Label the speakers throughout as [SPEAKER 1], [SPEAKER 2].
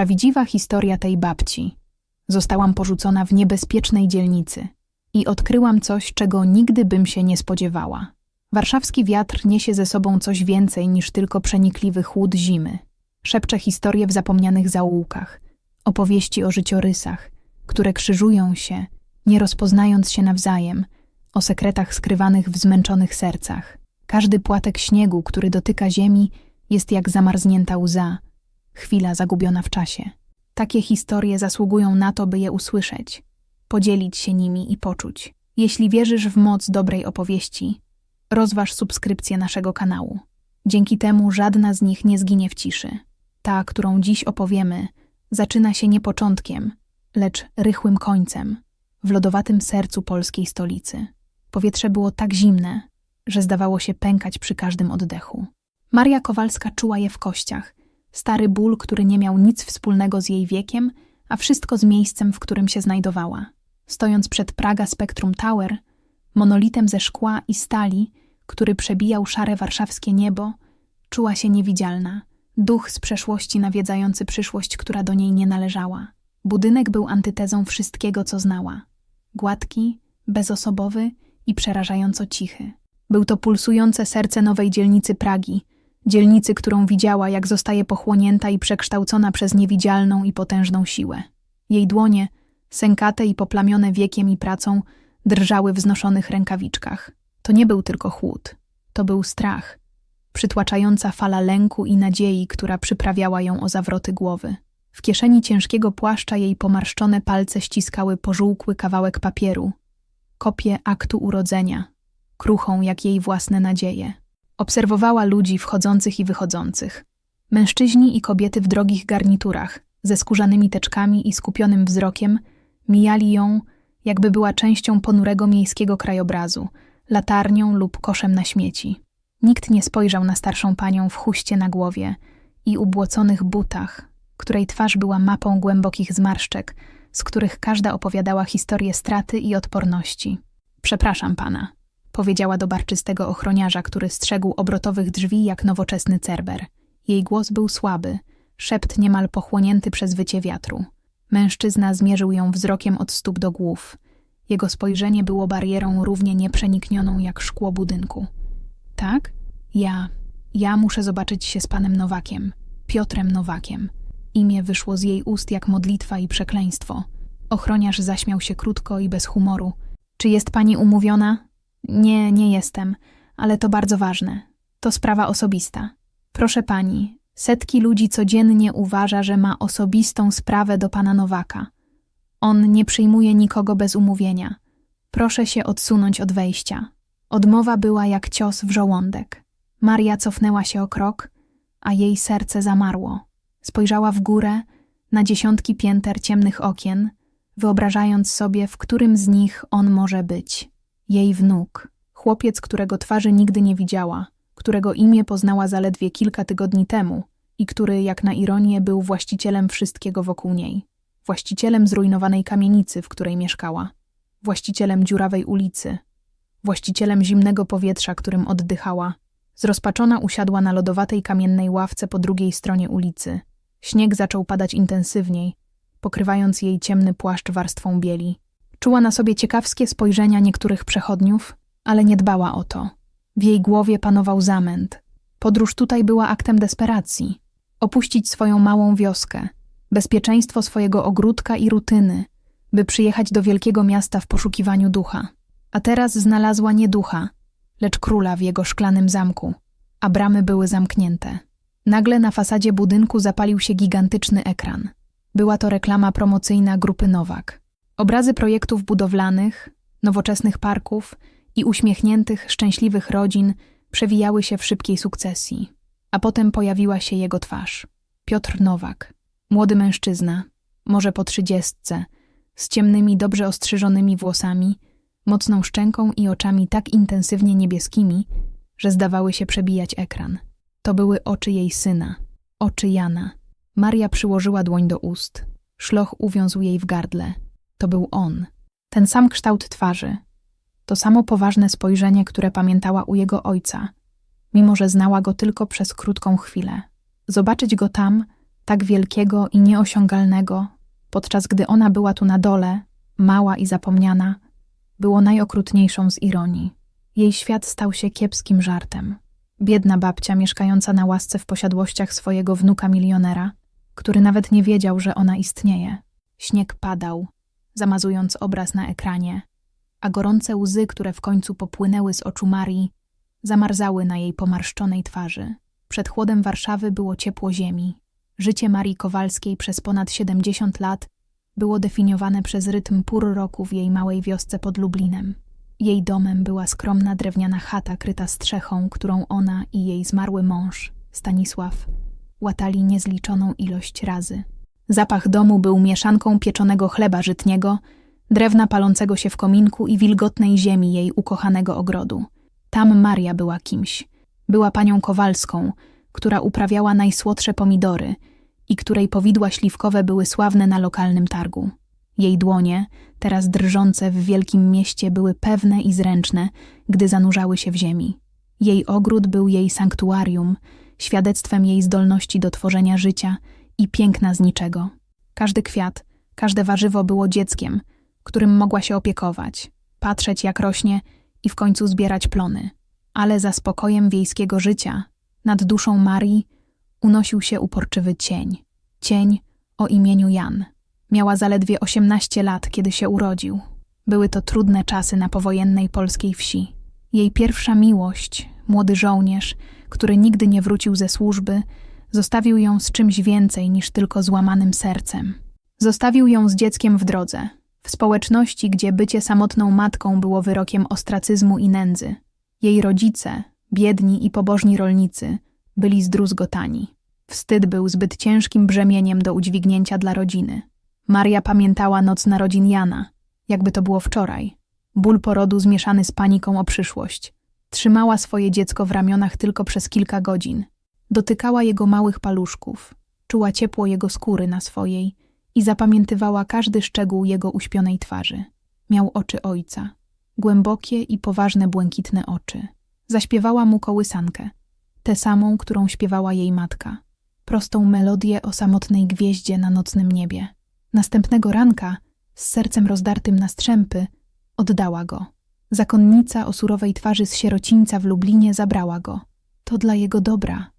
[SPEAKER 1] Prawdziwa historia tej babci. Zostałam porzucona w niebezpiecznej dzielnicy i odkryłam coś, czego nigdy bym się nie spodziewała. Warszawski wiatr niesie ze sobą coś więcej niż tylko przenikliwy chłód zimy. Szepcze historie w zapomnianych zaułkach, opowieści o życiorysach, które krzyżują się, nie rozpoznając się nawzajem, o sekretach skrywanych w zmęczonych sercach. Każdy płatek śniegu, który dotyka ziemi, jest jak zamarznięta łza, chwila zagubiona w czasie. Takie historie zasługują na to, by je usłyszeć, podzielić się nimi i poczuć. Jeśli wierzysz w moc dobrej opowieści, rozważ subskrypcję naszego kanału. Dzięki temu żadna z nich nie zginie w ciszy. Ta, którą dziś opowiemy, zaczyna się nie początkiem, lecz rychłym końcem, w lodowatym sercu polskiej stolicy. Powietrze było tak zimne, że zdawało się pękać przy każdym oddechu. Maria Kowalska czuła je w kościach. Stary ból, który nie miał nic wspólnego z jej wiekiem, a wszystko z miejscem, w którym się znajdowała. Stojąc przed Praga Spectrum Tower, monolitem ze szkła i stali, który przebijał szare warszawskie niebo, czuła się niewidzialna. Duch z przeszłości nawiedzający przyszłość, która do niej nie należała. Budynek był antytezą wszystkiego, co znała. Gładki, bezosobowy i przerażająco cichy. Był to pulsujące serce nowej dzielnicy Pragi, dzielnicy, którą widziała, jak zostaje pochłonięta i przekształcona przez niewidzialną i potężną siłę. Jej dłonie, sękate i poplamione wiekiem i pracą, drżały w znoszonych rękawiczkach. To nie był tylko chłód, to był strach, przytłaczająca fala lęku i nadziei, która przyprawiała ją o zawroty głowy. W kieszeni ciężkiego płaszcza jej pomarszczone palce ściskały pożółkły kawałek papieru, kopię aktu urodzenia, kruchą jak jej własne nadzieje. Obserwowała ludzi wchodzących i wychodzących. Mężczyźni i kobiety w drogich garniturach, ze skórzanymi teczkami i skupionym wzrokiem, mijali ją, jakby była częścią ponurego miejskiego krajobrazu, latarnią lub koszem na śmieci. Nikt nie spojrzał na starszą panią w chuście na głowie i ubłoconych butach, której twarz była mapą głębokich zmarszczek, z których każda opowiadała historię straty i odporności. Przepraszam pana, powiedziała do barczystego ochroniarza, który strzegł obrotowych drzwi jak nowoczesny cerber. Jej głos był słaby, szept niemal pochłonięty przez wycie wiatru. Mężczyzna zmierzył ją wzrokiem od stóp do głów. Jego spojrzenie było barierą równie nieprzeniknioną jak szkło budynku. Tak? Ja. Ja muszę zobaczyć się z panem Nowakiem. Piotrem Nowakiem. Imię wyszło z jej ust jak modlitwa i przekleństwo. Ochroniarz zaśmiał się krótko i bez humoru. Czy jest pani umówiona? Nie, nie jestem, ale to bardzo ważne. To sprawa osobista. Proszę pani, setki ludzi codziennie uważa, że ma osobistą sprawę do pana Nowaka. On nie przyjmuje nikogo bez umówienia. Proszę się odsunąć od wejścia. Odmowa była jak cios w żołądek. Maria cofnęła się o krok, a jej serce zamarło. Spojrzała w górę, na dziesiątki pięter ciemnych okien, wyobrażając sobie, w którym z nich on może być. Jej wnuk, chłopiec, którego twarzy nigdy nie widziała, którego imię poznała zaledwie kilka tygodni temu i który, jak na ironię, był właścicielem wszystkiego wokół niej. Właścicielem zrujnowanej kamienicy, w której mieszkała. Właścicielem dziurawej ulicy. Właścicielem zimnego powietrza, którym oddychała. Zrozpaczona usiadła na lodowatej kamiennej ławce po drugiej stronie ulicy. Śnieg zaczął padać intensywniej, pokrywając jej ciemny płaszcz warstwą bieli. Czuła na sobie ciekawskie spojrzenia niektórych przechodniów, ale nie dbała o to. W jej głowie panował zamęt. Podróż tutaj była aktem desperacji. Opuścić swoją małą wioskę, bezpieczeństwo swojego ogródka i rutyny, by przyjechać do wielkiego miasta w poszukiwaniu ducha. A teraz znalazła nie ducha, lecz króla w jego szklanym zamku, a bramy były zamknięte. Nagle na fasadzie budynku zapalił się gigantyczny ekran. Była to reklama promocyjna grupy Nowak. Obrazy projektów budowlanych, nowoczesnych parków i uśmiechniętych, szczęśliwych rodzin przewijały się w szybkiej sukcesji. A potem pojawiła się jego twarz. Piotr Nowak, młody mężczyzna, może po trzydziestce, z ciemnymi, dobrze ostrzyżonymi włosami, mocną szczęką i oczami tak intensywnie niebieskimi, że zdawały się przebijać ekran. To były oczy jej syna, oczy Jana. Maria przyłożyła dłoń do ust. Szloch uwiązł jej w gardle. To był on. Ten sam kształt twarzy. To samo poważne spojrzenie, które pamiętała u jego ojca, mimo że znała go tylko przez krótką chwilę. Zobaczyć go tam tak wielkiego i nieosiągalnego, podczas gdy ona była tu na dole, mała i zapomniana, było najokrutniejszą z ironii. Jej świat stał się kiepskim żartem. Biedna babcia mieszkająca na łasce w posiadłościach swojego wnuka milionera, który nawet nie wiedział, że ona istnieje. Śnieg padał, zamazując obraz na ekranie, a gorące łzy, które w końcu popłynęły z oczu Marii, zamarzały na jej pomarszczonej twarzy. Przed chłodem Warszawy było ciepło ziemi. Życie Marii Kowalskiej przez ponad 70 lat było definiowane przez rytm pór roku w jej małej wiosce pod Lublinem. Jej domem była skromna drewniana chata kryta strzechą, którą ona i jej zmarły mąż, Stanisław, łatali niezliczoną ilość razy. Zapach domu był mieszanką pieczonego chleba żytniego, drewna palącego się w kominku i wilgotnej ziemi jej ukochanego ogrodu. Tam Maria była kimś. Była panią Kowalską, która uprawiała najsłodsze pomidory i której powidła śliwkowe były sławne na lokalnym targu. Jej dłonie, teraz drżące w wielkim mieście, były pewne i zręczne, gdy zanurzały się w ziemi. Jej ogród był jej sanktuarium, świadectwem jej zdolności do tworzenia życia i piękna z niczego. Każdy kwiat, każde warzywo było dzieckiem, którym mogła się opiekować, patrzeć jak rośnie i w końcu zbierać plony. Ale za spokojem wiejskiego życia, nad duszą Marii, unosił się uporczywy cień. Cień o imieniu Jan. Miała zaledwie 18 lat, kiedy się urodził. Były to trudne czasy na powojennej polskiej wsi. Jej pierwsza miłość, młody żołnierz, który nigdy nie wrócił ze służby, zostawił ją z czymś więcej niż tylko złamanym sercem. Zostawił ją z dzieckiem w drodze, w społeczności, gdzie bycie samotną matką było wyrokiem ostracyzmu i nędzy. Jej rodzice, biedni i pobożni rolnicy, byli zdruzgotani. Wstyd był zbyt ciężkim brzemieniem do udźwignięcia dla rodziny. Maria pamiętała noc narodzin Jana, jakby to było wczoraj. Ból porodu zmieszany z paniką o przyszłość. Trzymała swoje dziecko w ramionach tylko przez kilka godzin. Dotykała jego małych paluszków, czuła ciepło jego skóry na swojej i zapamiętywała każdy szczegół jego uśpionej twarzy. Miał oczy ojca, głębokie i poważne błękitne oczy. Zaśpiewała mu kołysankę, tę samą, którą śpiewała jej matka. Prostą melodię o samotnej gwieździe na nocnym niebie. Następnego ranka, z sercem rozdartym na strzępy, oddała go. Zakonnica o surowej twarzy z sierocińca w Lublinie zabrała go. To dla jego dobra.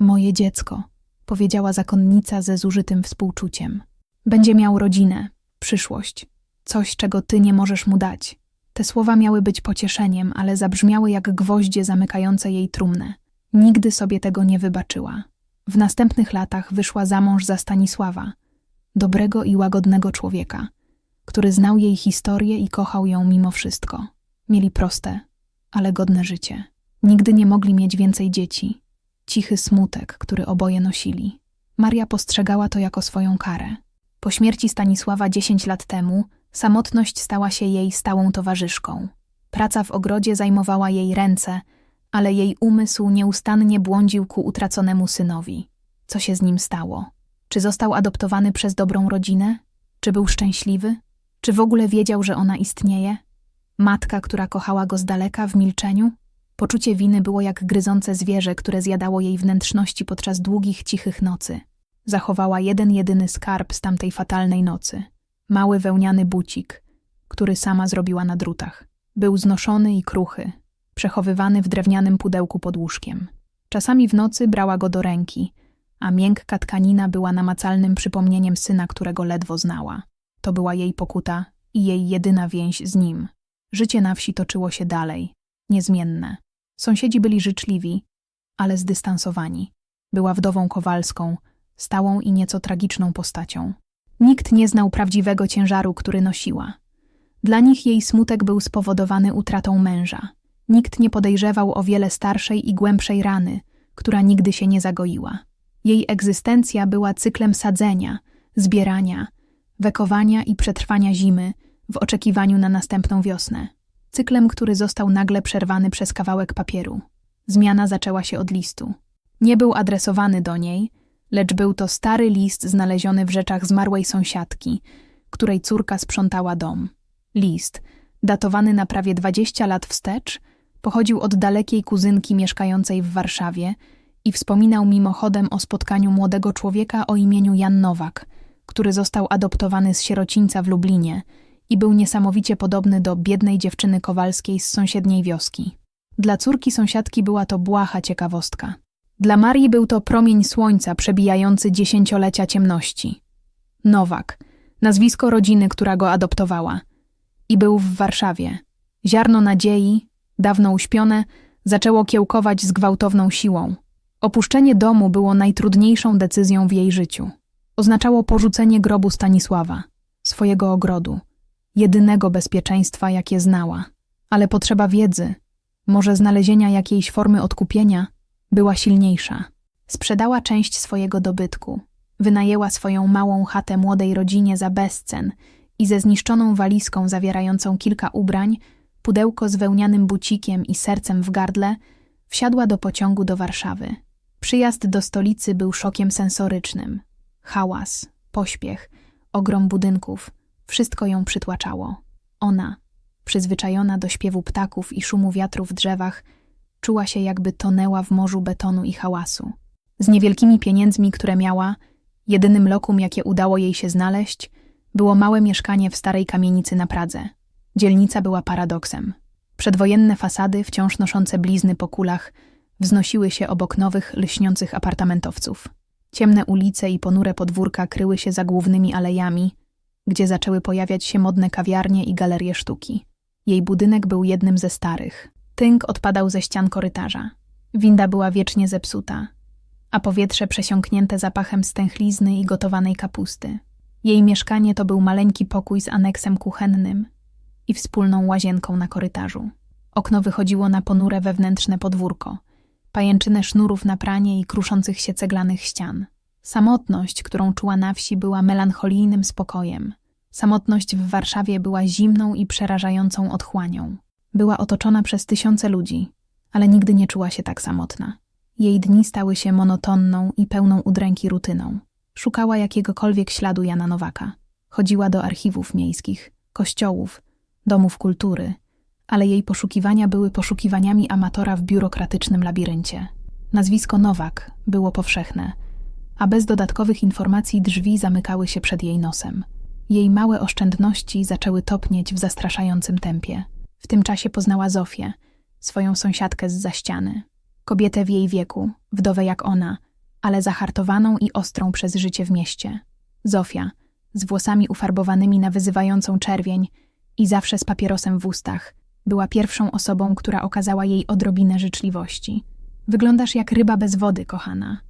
[SPEAKER 1] Moje dziecko, powiedziała zakonnica ze zużytym współczuciem. Będzie miał rodzinę, przyszłość, coś, czego ty nie możesz mu dać. Te słowa miały być pocieszeniem, ale zabrzmiały jak gwoździe zamykające jej trumnę. Nigdy sobie tego nie wybaczyła. W następnych latach wyszła za mąż za Stanisława, dobrego i łagodnego człowieka, który znał jej historię i kochał ją mimo wszystko. Mieli proste, ale godne życie. Nigdy nie mogli mieć więcej dzieci. Cichy smutek, który oboje nosili. Maria postrzegała to jako swoją karę. Po śmierci Stanisława dziesięć lat temu samotność stała się jej stałą towarzyszką. Praca w ogrodzie zajmowała jej ręce, ale jej umysł nieustannie błądził ku utraconemu synowi. Co się z nim stało? Czy został adoptowany przez dobrą rodzinę? Czy był szczęśliwy? Czy w ogóle wiedział, że ona istnieje? Matka, która kochała go z daleka w milczeniu? Poczucie winy było jak gryzące zwierzę, które zjadało jej wnętrzności podczas długich, cichych nocy. Zachowała jeden jedyny skarb z tamtej fatalnej nocy. Mały wełniany bucik, który sama zrobiła na drutach. Był znoszony i kruchy, przechowywany w drewnianym pudełku pod łóżkiem. Czasami w nocy brała go do ręki, a miękka tkanina była namacalnym przypomnieniem syna, którego ledwo znała. To była jej pokuta i jej jedyna więź z nim. Życie na wsi toczyło się dalej, niezmienne. Sąsiedzi byli życzliwi, ale zdystansowani. Była wdową Kowalską, stałą i nieco tragiczną postacią. Nikt nie znał prawdziwego ciężaru, który nosiła. Dla nich jej smutek był spowodowany utratą męża. Nikt nie podejrzewał o wiele starszej i głębszej rany, która nigdy się nie zagoiła. Jej egzystencja była cyklem sadzenia, zbierania, wekowania i przetrwania zimy w oczekiwaniu na następną wiosnę. Cyklem, który został nagle przerwany przez kawałek papieru. Zmiana zaczęła się od listu. Nie był adresowany do niej, lecz był to stary list znaleziony w rzeczach zmarłej sąsiadki, której córka sprzątała dom. List, datowany na prawie 20 lat wstecz, pochodził od dalekiej kuzynki mieszkającej w Warszawie i wspominał mimochodem o spotkaniu młodego człowieka o imieniu Jan Nowak, który został adoptowany z sierocińca w Lublinie i był niesamowicie podobny do biednej dziewczyny Kowalskiej z sąsiedniej wioski. Dla córki sąsiadki była to błaha ciekawostka. Dla Marii był to promień słońca przebijający dziesięciolecia ciemności. Nowak, nazwisko rodziny, która go adoptowała. I był w Warszawie. Ziarno nadziei, dawno uśpione, zaczęło kiełkować z gwałtowną siłą. Opuszczenie domu było najtrudniejszą decyzją w jej życiu. Oznaczało porzucenie grobu Stanisława, swojego ogrodu, jedynego bezpieczeństwa, jakie znała. Ale potrzeba wiedzy, może znalezienia jakiejś formy odkupienia, była silniejsza. Sprzedała część swojego dobytku, wynajęła swoją małą chatę młodej rodzinie za bezcen i ze zniszczoną walizką zawierającą kilka ubrań, pudełko z wełnianym bucikiem i sercem w gardle, wsiadła do pociągu do Warszawy. Przyjazd do stolicy był szokiem sensorycznym. Hałas, pośpiech, ogrom budynków, wszystko ją przytłaczało. Ona, przyzwyczajona do śpiewu ptaków i szumu wiatru w drzewach, czuła się jakby tonęła w morzu betonu i hałasu. Z niewielkimi pieniędzmi, które miała, jedynym lokum, jakie udało jej się znaleźć, było małe mieszkanie w starej kamienicy na Pradze. Dzielnica była paradoksem. Przedwojenne fasady, wciąż noszące blizny po kulach, wznosiły się obok nowych, lśniących apartamentowców. Ciemne ulice i ponure podwórka kryły się za głównymi alejami, gdzie zaczęły pojawiać się modne kawiarnie i galerie sztuki. Jej budynek był jednym ze starych. Tynk odpadał ze ścian korytarza. Winda była wiecznie zepsuta, a powietrze przesiąknięte zapachem stęchlizny i gotowanej kapusty. Jej mieszkanie to był maleńki pokój z aneksem kuchennym i wspólną łazienką na korytarzu. Okno wychodziło na ponure wewnętrzne podwórko, pajęczynę sznurów na pranie i kruszących się ceglanych ścian. Samotność, którą czuła na wsi, była melancholijnym spokojem. Samotność w Warszawie była zimną i przerażającą otchłanią. Była otoczona przez tysiące ludzi, ale nigdy nie czuła się tak samotna. Jej dni stały się monotonną i pełną udręki rutyną. Szukała jakiegokolwiek śladu Jana Nowaka. Chodziła do archiwów miejskich, kościołów, domów kultury, ale jej poszukiwania były poszukiwaniami amatora w biurokratycznym labiryncie. Nazwisko Nowak było powszechne, a bez dodatkowych informacji drzwi zamykały się przed jej nosem. Jej małe oszczędności zaczęły topnieć w zastraszającym tempie. W tym czasie poznała Zofię, swoją sąsiadkę z za ściany. Kobietę w jej wieku, wdowę jak ona, ale zahartowaną i ostrą przez życie w mieście. Zofia, z włosami ufarbowanymi na wyzywającą czerwień i zawsze z papierosem w ustach, była pierwszą osobą, która okazała jej odrobinę życzliwości. Wyglądasz jak ryba bez wody, kochana,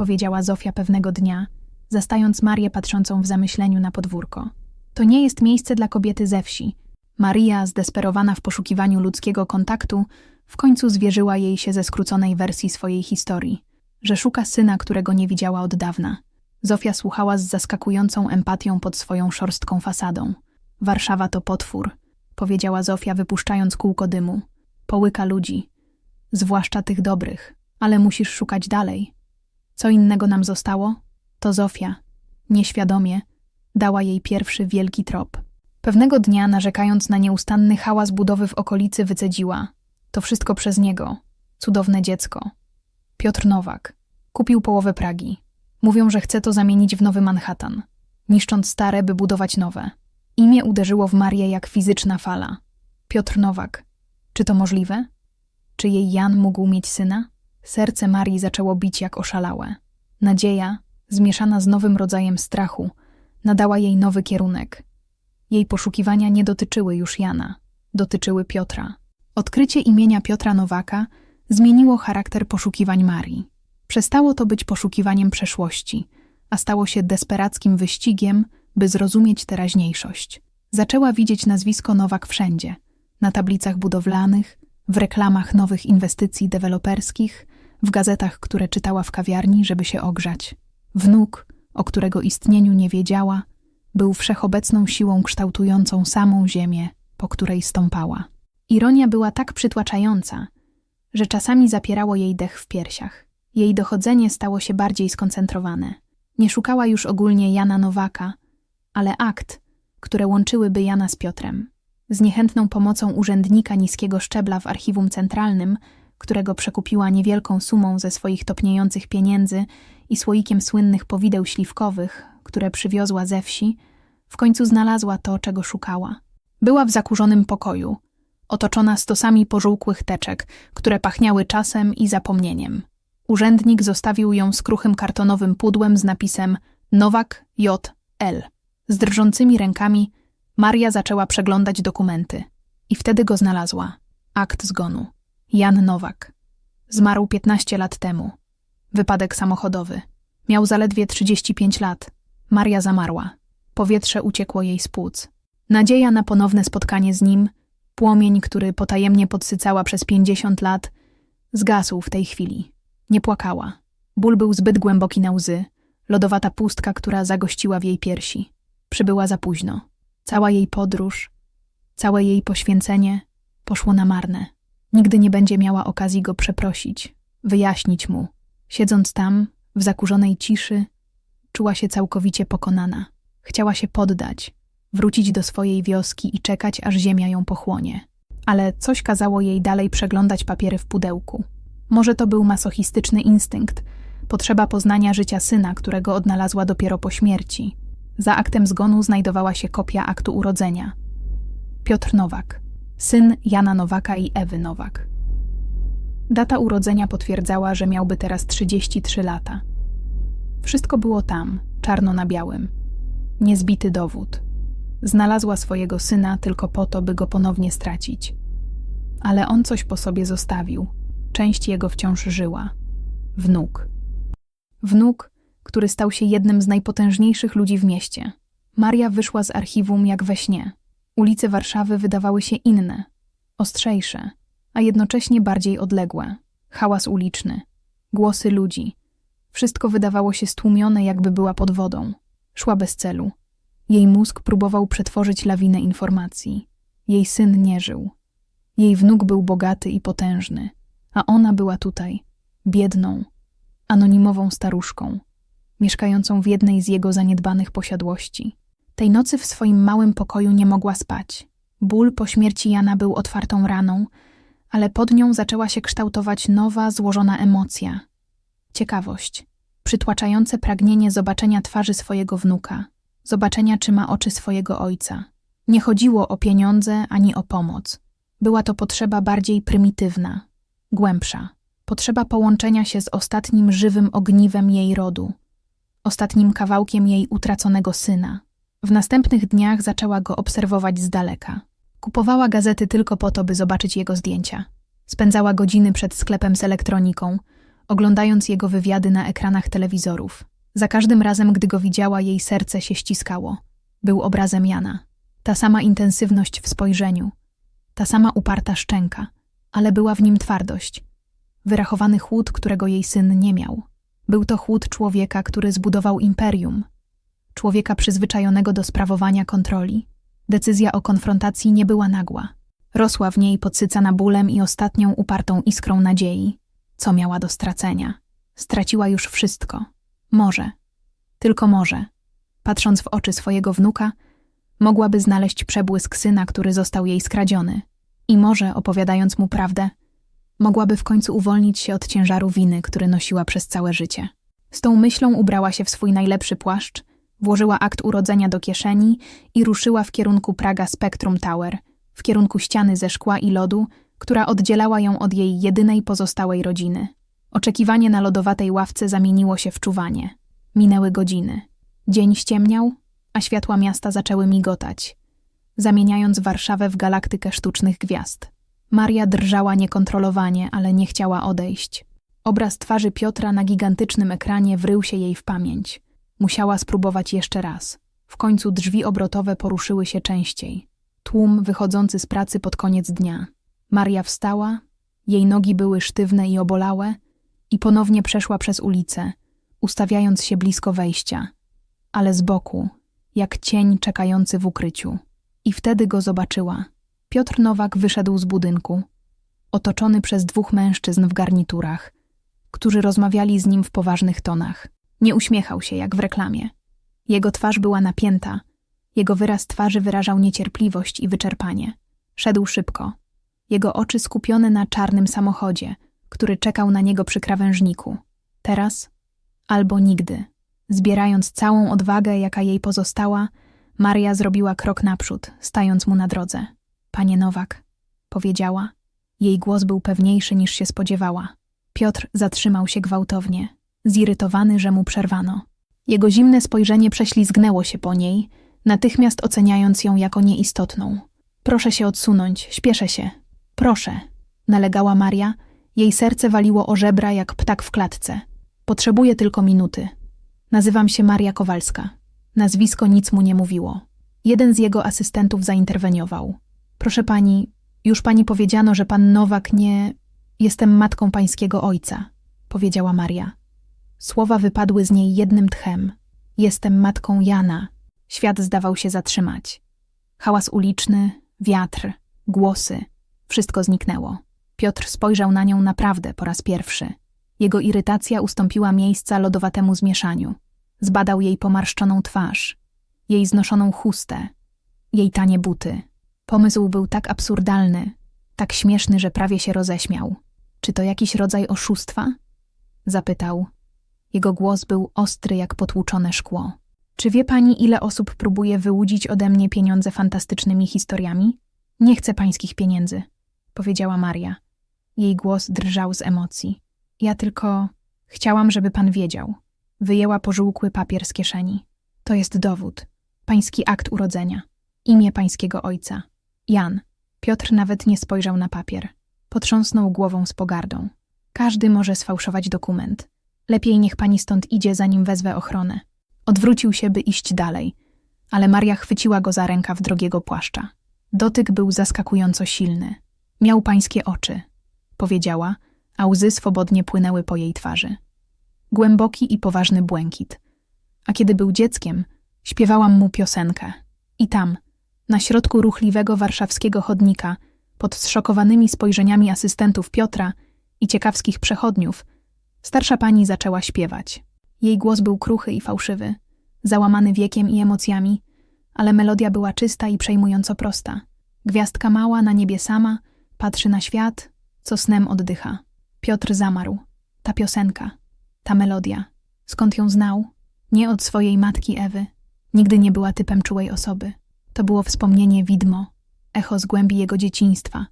[SPEAKER 1] powiedziała Zofia pewnego dnia, zastając Marię patrzącą w zamyśleniu na podwórko. To nie jest miejsce dla kobiety ze wsi. Maria, zdesperowana w poszukiwaniu ludzkiego kontaktu, w końcu zwierzyła jej się ze skróconej wersji swojej historii, że szuka syna, którego nie widziała od dawna. Zofia słuchała z zaskakującą empatią pod swoją szorstką fasadą. Warszawa to potwór, powiedziała Zofia, wypuszczając kółko dymu. Połyka ludzi, zwłaszcza tych dobrych, ale musisz szukać dalej. Co innego nam zostało? To Zofia, nieświadomie, dała jej pierwszy wielki trop. Pewnego dnia, narzekając na nieustanny hałas budowy w okolicy, wycedziła: To wszystko przez niego, cudowne dziecko. Piotr Nowak kupił połowę Pragi. Mówią, że chce to zamienić w nowy Manhattan, niszcząc stare, by budować nowe. Imię uderzyło w Marię jak fizyczna fala. Piotr Nowak. Czy to możliwe? Czy jej Jan mógł mieć syna? Serce Marii zaczęło bić jak oszalałe. Nadzieja, zmieszana z nowym rodzajem strachu, nadała jej nowy kierunek. Jej poszukiwania nie dotyczyły już Jana, dotyczyły Piotra. Odkrycie imienia Piotra Nowaka zmieniło charakter poszukiwań Marii. Przestało to być poszukiwaniem przeszłości, a stało się desperackim wyścigiem, by zrozumieć teraźniejszość. Zaczęła widzieć nazwisko Nowak wszędzie na tablicach budowlanych, w reklamach nowych inwestycji deweloperskich, w gazetach, które czytała w kawiarni, żeby się ogrzać. Wnuk, o którego istnieniu nie wiedziała, był wszechobecną siłą kształtującą samą ziemię, po której stąpała. Ironia była tak przytłaczająca, że czasami zapierało jej dech w piersiach. Jej dochodzenie stało się bardziej skoncentrowane. Nie szukała już ogólnie Jana Nowaka, ale akt, które łączyłyby Jana z Piotrem. Z niechętną pomocą urzędnika niskiego szczebla w archiwum centralnym którego przekupiła niewielką sumą ze swoich topniejących pieniędzy i słoikiem słynnych powideł śliwkowych, które przywiozła ze wsi, w końcu znalazła to, czego szukała. Była w zakurzonym pokoju, otoczona stosami pożółkłych teczek, które pachniały czasem i zapomnieniem. Urzędnik zostawił ją z kruchym kartonowym pudłem z napisem Nowak J. L. Z drżącymi rękami Maria zaczęła przeglądać dokumenty. I wtedy go znalazła. Akt zgonu. Jan Nowak. Zmarł 15 lat temu. Wypadek samochodowy. Miał zaledwie 35 lat. Maria zamarła. Powietrze uciekło jej z płuc. Nadzieja na ponowne spotkanie z nim, płomień, który potajemnie podsycała przez 50 lat, zgasł w tej chwili. Nie płakała. Ból był zbyt głęboki na łzy, lodowata pustka, która zagościła w jej piersi. Przybyła za późno. Cała jej podróż, całe jej poświęcenie poszło na marne. Nigdy nie będzie miała okazji go przeprosić, wyjaśnić mu. Siedząc tam, w zakurzonej ciszy, czuła się całkowicie pokonana. Chciała się poddać, wrócić do swojej wioski i czekać, aż ziemia ją pochłonie. Ale coś kazało jej dalej przeglądać papiery w pudełku. Może to był masochistyczny instynkt, potrzeba poznania życia syna, którego odnalazła dopiero po śmierci. Za aktem zgonu znajdowała się kopia aktu urodzenia. Piotr Nowak, syn Jana Nowaka i Ewy Nowak. Data urodzenia potwierdzała, że miałby teraz 33 lata. Wszystko było tam, czarno na białym. Niezbity dowód. Znalazła swojego syna tylko po to, by go ponownie stracić. Ale on coś po sobie zostawił. Część jego wciąż żyła. Wnuk. Wnuk, który stał się jednym z najpotężniejszych ludzi w mieście. Maria wyszła z archiwum jak we śnie. Ulice Warszawy wydawały się inne, ostrzejsze, a jednocześnie bardziej odległe. Hałas uliczny, głosy ludzi. Wszystko wydawało się stłumione, jakby była pod wodą. Szła bez celu. Jej mózg próbował przetworzyć lawinę informacji. Jej syn nie żył. Jej wnuk był bogaty i potężny, a ona była tutaj, biedną, anonimową staruszką, mieszkającą w jednej z jego zaniedbanych posiadłości. Tej nocy w swoim małym pokoju nie mogła spać. Ból po śmierci Jana był otwartą raną, ale pod nią zaczęła się kształtować nowa, złożona emocja. Ciekawość, przytłaczające pragnienie zobaczenia twarzy swojego wnuka, zobaczenia, czy ma oczy swojego ojca. Nie chodziło o pieniądze ani o pomoc. Była to potrzeba bardziej prymitywna, głębsza. Potrzeba połączenia się z ostatnim żywym ogniwem jej rodu, ostatnim kawałkiem jej utraconego syna. W następnych dniach zaczęła go obserwować z daleka. Kupowała gazety tylko po to, by zobaczyć jego zdjęcia. Spędzała godziny przed sklepem z elektroniką, oglądając jego wywiady na ekranach telewizorów. Za każdym razem, gdy go widziała, jej serce się ściskało. Był obrazem Jana. Ta sama intensywność w spojrzeniu, ta sama uparta szczęka, ale była w nim twardość. Wyrachowany chłód, którego jej syn nie miał. Był to chłód człowieka, który zbudował imperium, człowieka przyzwyczajonego do sprawowania kontroli. Decyzja o konfrontacji nie była nagła. Rosła w niej podsycana bólem i ostatnią upartą iskrą nadziei. Co miała do stracenia? Straciła już wszystko. Może, tylko może, patrząc w oczy swojego wnuka, mogłaby znaleźć przebłysk syna, który został jej skradziony. I może, opowiadając mu prawdę, mogłaby w końcu uwolnić się od ciężaru winy, który nosiła przez całe życie. Z tą myślą ubrała się w swój najlepszy płaszcz, włożyła akt urodzenia do kieszeni i ruszyła w kierunku Praga Spectrum Tower, w kierunku ściany ze szkła i lodu, która oddzielała ją od jej jedynej pozostałej rodziny. Oczekiwanie na lodowatej ławce zamieniło się w czuwanie. Minęły godziny. Dzień ściemniał, a światła miasta zaczęły migotać, zamieniając Warszawę w galaktykę sztucznych gwiazd. Maria drżała niekontrolowanie, ale nie chciała odejść. Obraz twarzy Piotra na gigantycznym ekranie wrył się jej w pamięć. Musiała spróbować jeszcze raz. W końcu drzwi obrotowe poruszyły się częściej. Tłum wychodzący z pracy pod koniec dnia. Maria wstała, jej nogi były sztywne i obolałe, i ponownie przeszła przez ulicę, ustawiając się blisko wejścia, ale z boku, jak cień czekający w ukryciu. I wtedy go zobaczyła. Piotr Nowak wyszedł z budynku, otoczony przez dwóch mężczyzn w garniturach, którzy rozmawiali z nim w poważnych tonach. Nie uśmiechał się jak w reklamie. Jego twarz była napięta, jego wyraz twarzy wyrażał niecierpliwość i wyczerpanie. Szedł szybko. Jego oczy skupione na czarnym samochodzie, który czekał na niego przy krawężniku. Teraz albo nigdy. Zbierając całą odwagę, jaka jej pozostała, Maria zrobiła krok naprzód, stając mu na drodze. Panie Nowak, powiedziała. Jej głos był pewniejszy niż się spodziewała. Piotr zatrzymał się gwałtownie, zirytowany, że mu przerwano. Jego zimne spojrzenie prześlizgnęło się po niej, natychmiast oceniając ją jako nieistotną. Proszę się odsunąć, śpieszę się. Proszę, nalegała Maria. Jej serce waliło o żebra jak ptak w klatce. Potrzebuję tylko minuty. Nazywam się Maria Kowalska. Nazwisko nic mu nie mówiło. Jeden z jego asystentów zainterweniował. Proszę pani, już pani powiedziano, że pan Nowak nie. Jestem matką pańskiego ojca, powiedziała Maria. Słowa wypadły z niej jednym tchem. Jestem matką Jana. Świat zdawał się zatrzymać. Hałas uliczny, wiatr, głosy wszystko zniknęło. Piotr spojrzał na nią naprawdę po raz pierwszy. Jego irytacja ustąpiła miejsca lodowatemu zmieszaniu. Zbadał jej pomarszczoną twarz, jej znoszoną chustę, jej tanie buty. Pomysł był tak absurdalny, tak śmieszny, że prawie się roześmiał. Czy to jakiś rodzaj oszustwa? Zapytał. Jego głos był ostry jak potłuczone szkło. Czy wie pani, ile osób próbuje wyłudzić ode mnie pieniądze fantastycznymi historiami? Nie chcę pańskich pieniędzy, powiedziała Maria. Jej głos drżał z emocji. Ja tylko chciałam, żeby pan wiedział. Wyjęła pożółkły papier z kieszeni. To jest dowód. Pański akt urodzenia. Imię pańskiego ojca. Jan. Piotr nawet nie spojrzał na papier. Potrząsnął głową z pogardą. Każdy może sfałszować dokument. Lepiej niech pani stąd idzie, zanim wezwę ochronę. Odwrócił się, by iść dalej, ale Maria chwyciła go za rękaw drogiego płaszcza. Dotyk był zaskakująco silny. Miał pańskie oczy, powiedziała, a łzy swobodnie płynęły po jej twarzy. Głęboki i poważny błękit. A kiedy był dzieckiem, śpiewałam mu piosenkę. I tam, na środku ruchliwego warszawskiego chodnika, pod zszokowanymi spojrzeniami asystentów Piotra i ciekawskich przechodniów, starsza pani zaczęła śpiewać. Jej głos był kruchy i fałszywy, załamany wiekiem i emocjami, ale melodia była czysta i przejmująco prosta. Gwiazdka mała na niebie sama patrzy na świat, co snem oddycha. Piotr zamarł. Ta piosenka, ta melodia. Skąd ją znał? Nie od swojej matki Ewy. Nigdy nie była typem czułej osoby. To było wspomnienie widmo, echo z głębi jego dzieciństwa.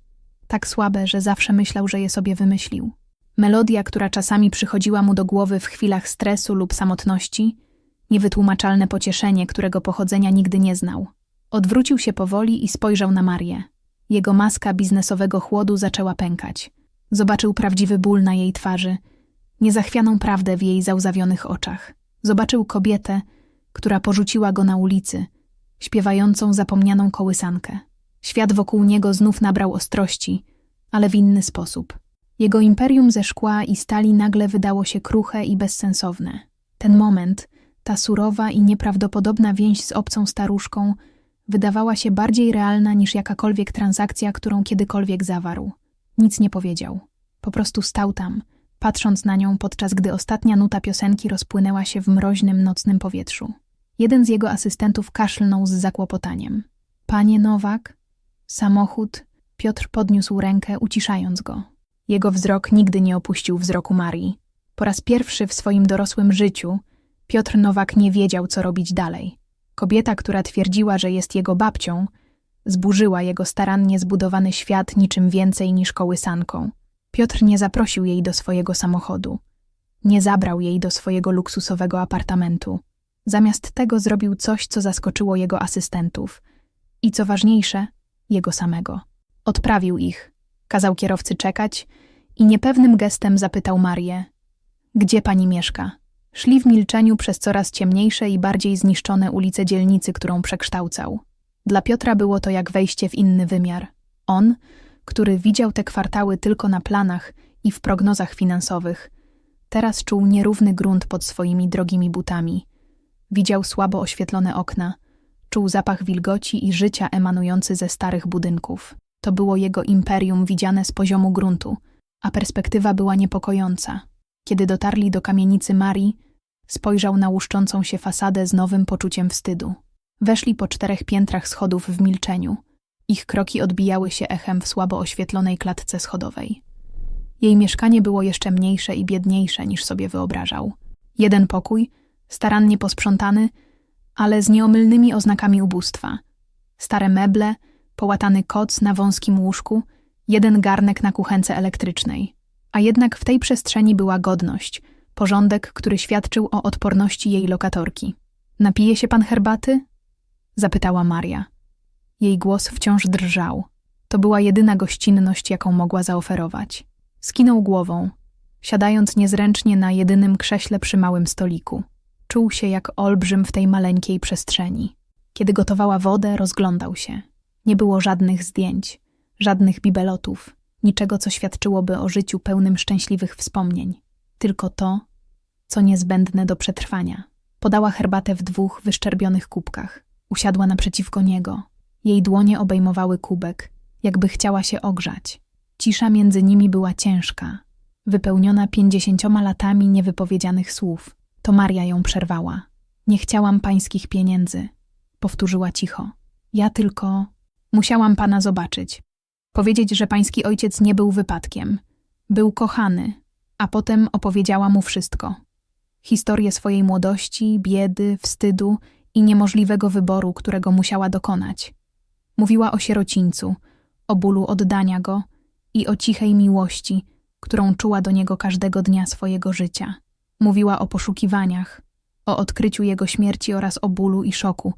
[SPEAKER 1] Tak słabe, że zawsze myślał, że je sobie wymyślił. Melodia, która czasami przychodziła mu do głowy w chwilach stresu lub samotności, niewytłumaczalne pocieszenie, którego pochodzenia nigdy nie znał. Odwrócił się powoli i spojrzał na Marię. Jego maska biznesowego chłodu zaczęła pękać. Zobaczył prawdziwy ból na jej twarzy, niezachwianą prawdę w jej załzawionych oczach. Zobaczył kobietę, która porzuciła go na ulicy, śpiewającą zapomnianą kołysankę. Świat wokół niego znów nabrał ostrości, ale w inny sposób. Jego imperium ze szkła i stali nagle wydało się kruche i bezsensowne. Ten moment, ta surowa i nieprawdopodobna więź z obcą staruszką, wydawała się bardziej realna niż jakakolwiek transakcja, którą kiedykolwiek zawarł. Nic nie powiedział. Po prostu stał tam, patrząc na nią, podczas gdy ostatnia nuta piosenki rozpłynęła się w mroźnym, nocnym powietrzu. Jeden z jego asystentów kaszlnął z zakłopotaniem. Panie Nowak? Samochód? Piotr podniósł rękę, uciszając go. Jego wzrok nigdy nie opuścił wzroku Marii. Po raz pierwszy w swoim dorosłym życiu Piotr Nowak nie wiedział, co robić dalej. Kobieta, która twierdziła, że jest jego babcią, zburzyła jego starannie zbudowany świat niczym więcej niż kołysanką. Piotr nie zaprosił jej do swojego samochodu. Nie zabrał jej do swojego luksusowego apartamentu. Zamiast tego zrobił coś, co zaskoczyło jego asystentów i co ważniejsze, jego samego. Odprawił ich, kazał kierowcy czekać i niepewnym gestem zapytał Marię: Gdzie pani mieszka? Szli w milczeniu przez coraz ciemniejsze i bardziej zniszczone ulice dzielnicy, którą przekształcał. Dla Piotra było to jak wejście w inny wymiar. On, który widział te kwartały tylko na planach i w prognozach finansowych, teraz czuł nierówny grunt pod swoimi drogimi butami. Widział słabo oświetlone okna, czuł zapach wilgoci i życia emanujący ze starych budynków. To było jego imperium widziane z poziomu gruntu, a perspektywa była niepokojąca. Kiedy dotarli do kamienicy Marii, spojrzał na łuszczącą się fasadę z nowym poczuciem wstydu. Weszli po czterech piętrach schodów w milczeniu. Ich kroki odbijały się echem w słabo oświetlonej klatce schodowej. Jej mieszkanie było jeszcze mniejsze i biedniejsze niż sobie wyobrażał. Jeden pokój, starannie posprzątany, ale z nieomylnymi oznakami ubóstwa. Stare meble, połatany koc na wąskim łóżku, jeden garnek na kuchence elektrycznej. A jednak w tej przestrzeni była godność, porządek, który świadczył o odporności jej lokatorki. Napije się pan herbaty? zapytała Maria. Jej głos wciąż drżał. To była jedyna gościnność, jaką mogła zaoferować. Skinął głową, siadając niezręcznie na jedynym krześle przy małym stoliku. Czuł się jak olbrzym w tej maleńkiej przestrzeni. Kiedy gotowała wodę, rozglądał się. Nie było żadnych zdjęć, żadnych bibelotów, niczego, co świadczyłoby o życiu pełnym szczęśliwych wspomnień. Tylko to, co niezbędne do przetrwania. Podała herbatę w dwóch wyszczerbionych kubkach. Usiadła naprzeciwko niego. Jej dłonie obejmowały kubek, jakby chciała się ogrzać. Cisza między nimi była ciężka, wypełniona pięćdziesięcioma latami niewypowiedzianych słów. To Maria ją przerwała. Nie chciałam pańskich pieniędzy, powtórzyła cicho. Ja tylko musiałam pana zobaczyć. Powiedzieć, że pański ojciec nie był wypadkiem. Był kochany, a potem opowiedziała mu wszystko. Historię swojej młodości, biedy, wstydu i niemożliwego wyboru, którego musiała dokonać. Mówiła o sierocińcu, o bólu oddania go i o cichej miłości, którą czuła do niego każdego dnia swojego życia. Mówiła o poszukiwaniach, o odkryciu jego śmierci oraz o bólu i szoku,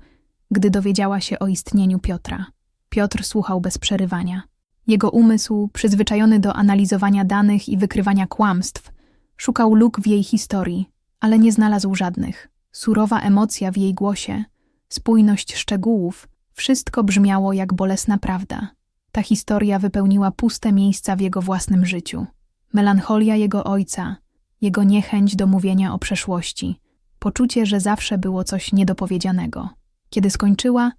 [SPEAKER 1] gdy dowiedziała się o istnieniu Piotra. Piotr słuchał bez przerywania. Jego umysł, przyzwyczajony do analizowania danych i wykrywania kłamstw, szukał luk w jej historii, ale nie znalazł żadnych. Surowa emocja w jej głosie, spójność szczegółów, wszystko brzmiało jak bolesna prawda. Ta historia wypełniła puste miejsca w jego własnym życiu. Melancholia jego ojca, jego niechęć do mówienia o przeszłości, poczucie, że zawsze było coś niedopowiedzianego. Kiedy skończyła,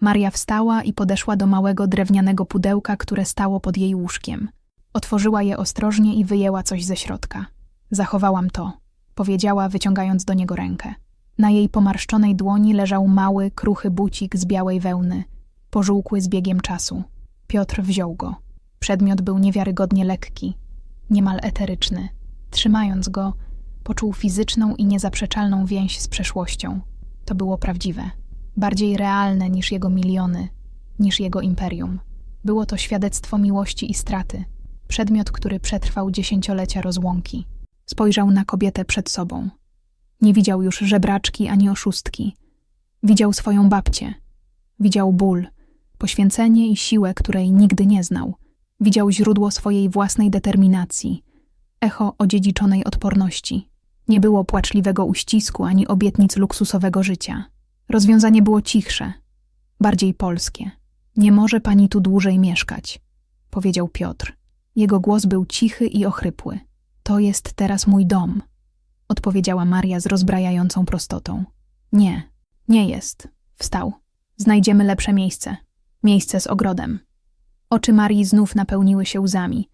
[SPEAKER 1] Maria wstała i podeszła do małego drewnianego pudełka, które stało pod jej łóżkiem. Otworzyła je ostrożnie i wyjęła coś ze środka. Zachowałam to, powiedziała, wyciągając do niego rękę. Na jej pomarszczonej dłoni leżał mały, kruchy bucik z białej wełny, pożółkły z biegiem czasu. Piotr wziął go. Przedmiot był niewiarygodnie lekki, niemal eteryczny. Trzymając go, poczuł fizyczną i niezaprzeczalną więź z przeszłością. To było prawdziwe, bardziej realne niż jego miliony, niż jego imperium. Było to świadectwo miłości i straty, przedmiot, który przetrwał dziesięciolecia rozłąki. Spojrzał na kobietę przed sobą. Nie widział już żebraczki ani oszustki. Widział swoją babcię. Widział ból, poświęcenie i siłę, której nigdy nie znał. Widział źródło swojej własnej determinacji, echo odziedziczonej odporności. Nie było płaczliwego uścisku ani obietnic luksusowego życia. Rozwiązanie było cichsze, bardziej polskie. Nie może pani tu dłużej mieszkać, powiedział Piotr. Jego głos był cichy i ochrypły. To jest teraz mój dom, odpowiedziała Maria z rozbrajającą prostotą. Nie, nie jest. Wstał. Znajdziemy lepsze miejsce. Miejsce z ogrodem. Oczy Marii znów napełniły się łzami,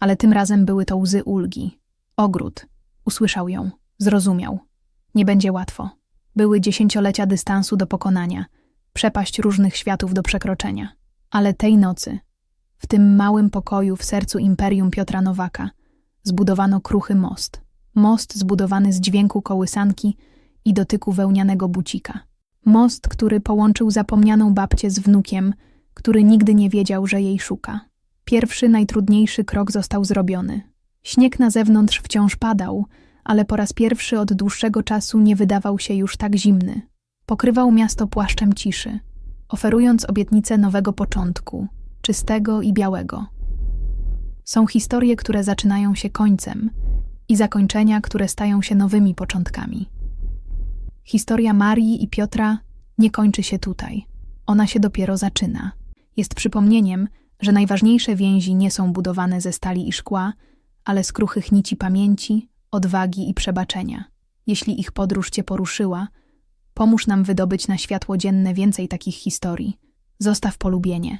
[SPEAKER 1] ale tym razem były to łzy ulgi. Ogród. Usłyszał ją. Zrozumiał. Nie będzie łatwo. Były dziesięciolecia dystansu do pokonania, przepaść różnych światów do przekroczenia. Ale tej nocy, w tym małym pokoju w sercu imperium Piotra Nowaka, zbudowano kruchy most. Most zbudowany z dźwięku kołysanki i dotyku wełnianego bucika. Most, który połączył zapomnianą babcię z wnukiem, który nigdy nie wiedział, że jej szuka. Pierwszy, najtrudniejszy krok został zrobiony. Śnieg na zewnątrz wciąż padał, ale po raz pierwszy od dłuższego czasu nie wydawał się już tak zimny. Pokrywał miasto płaszczem ciszy, oferując obietnicę nowego początku, czystego i białego. Są historie, które zaczynają się końcem i zakończenia, które stają się nowymi początkami. Historia Marii i Piotra nie kończy się tutaj. Ona się dopiero zaczyna. Jest przypomnieniem, że najważniejsze więzi nie są budowane ze stali i szkła, ale z kruchych nici pamięci, odwagi i przebaczenia. Jeśli ich podróż cię poruszyła, pomóż nam wydobyć na światło dzienne więcej takich historii. Zostaw polubienie.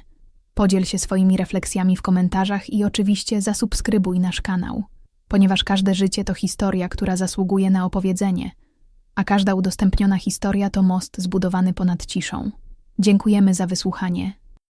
[SPEAKER 1] Podziel się swoimi refleksjami w komentarzach i oczywiście zasubskrybuj nasz kanał, ponieważ każde życie to historia, która zasługuje na opowiedzenie, a każda udostępniona historia to most zbudowany ponad ciszą. Dziękujemy za wysłuchanie.